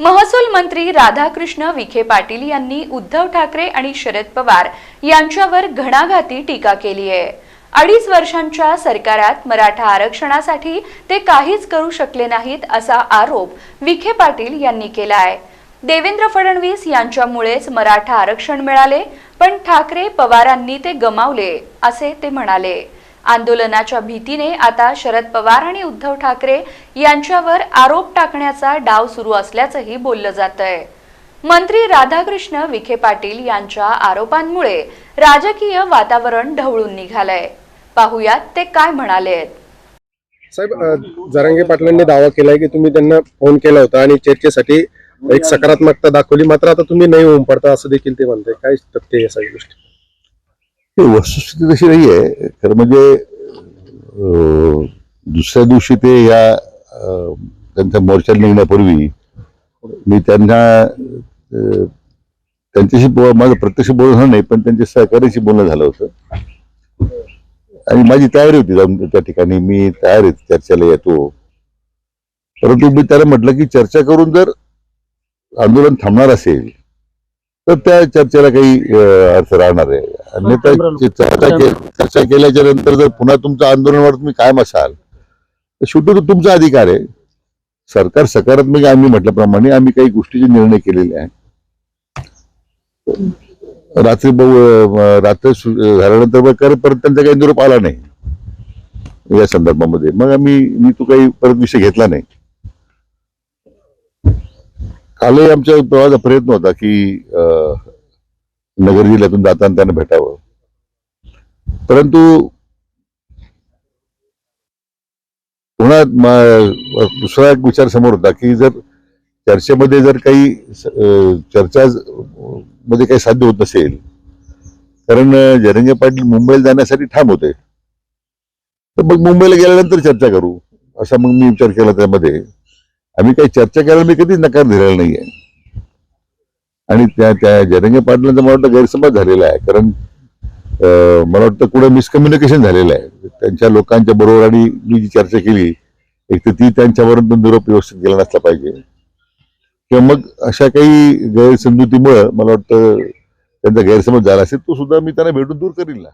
महसूल मंत्री राधाकृष्ण विखे पाटील यांनी उद्धव ठाकरे आणि शरद पवार यांच्यावर घणाघाती टीका केली आहे. अडीच वर्षांच्या सरकारात मराठा आरक्षणासाठी ते काहीच करू शकले नाहीत असा आरोप विखे पाटील यांनी केला आहे देवेंद्र फडणवीस यांच्यामुळेच मराठा आरक्षण मिळाले पण ठाकरे पवारांनी ते गमावले असे ते म्हणाले. आंदोलनाच्या भीतीने आता शरद पवार आणि उद्धव ठाकरे यांच्यावर आरोप टाकण्याचा डाव सुरू असल्याचंही बोललं जात आहे मंत्री राधाकृष्ण विखे पाटील यांच्या आरोपांमुळे राजकीय वातावरण ढवळून निघालंय. पाहुयात ते काय म्हणाले साहेब जरांगे पाटलांनी दावा केलाय की तुम्ही त्यांना फोन केला होता आणि चर्चेसाठी एक सकारात्मकता दाखवली मात्र आता तुम्ही नाही होऊन पडता असं देखील ते म्हणते काय तथ्य आहे या सगळ्या गोष्टी वस्तुस्थिती तशी नाही आहे खरं म्हणजे दुसऱ्या दिवशी ते या त्यांच्या मोर्चा निघण्यापूर्वी मी त्यांना त्यांच्याशी माझं प्रत्यक्ष बोलणं झालं नाही पण त्यांच्या सहकार्याशी बोलणं झालं होतं. आणि माझी तयारी होती जाऊन त्या ठिकाणी मी तयार आहे चर्चेला येतो. परंतु मी त्याला म्हटलं की चर्चा करून जर आंदोलन थांबणार असेल तर त्या चर्चेला काही अर्थ राहणार आहे. अन्यथा चर्चा के- चर्चा केल्याच्यानंतर जर पुन्हा तुमचं आंदोलनावर तुम्ही कायम असाल तर शेवटी तो तुमचा अधिकार आहे. सरकार सकारात्मक आहे, आम्ही म्हटल्याप्रमाणे आम्ही काही गोष्टीचे निर्णय केलेले आहेत. रात्री ब- अं, रात्र सु- झाल्यानंतर मग कर- परत त्यांचा काही निरोप आला नाही. या संदर्भामध्ये. मग आम्ही मी तो काही परत विषय घेतला नाही. कालही आमच्या प्रवाचा प्रयत्न होता की अं, नगर जिल्ह्यातून जाताना त्यांना भेटावं. परंतु पुन्हा दुसरा एक विचार समोर होता की जर चर्चेमध्ये जर काही चर्चा मध्ये काही साध्य होत नसेल कारण जरंगे पाटील मुंबईला जाण्यासाठी ठाम होते. तर मग मुंबईला गेल्यानंतर चर्चा करू. असा मग मी विचार केला त्यामध्ये. आम्ही काही चर्चा करायला मी कधीच नकार दिलेला नाहीये. आणि त्या त्या जरंगे पाटलांचा मला वाटतं गैरसमज झालेला आहे. कारण मला वाटतं कुठे मिसकम्युनिकेशन झालेलं आहे. त्यांच्या लोकांच्या बरोबर आणि मी जी चर्चा केली एक तर ती त्यांच्यावरून पण निरोप व्यवस्थित गेला नसला पाहिजे. किंवा मग अशा काही गैरसमजुतीमुळं मला वाटतं त्यांचा गैरसमज झाला असेल तो सुद्धा मी त्यांना भेटून दूर करील ना.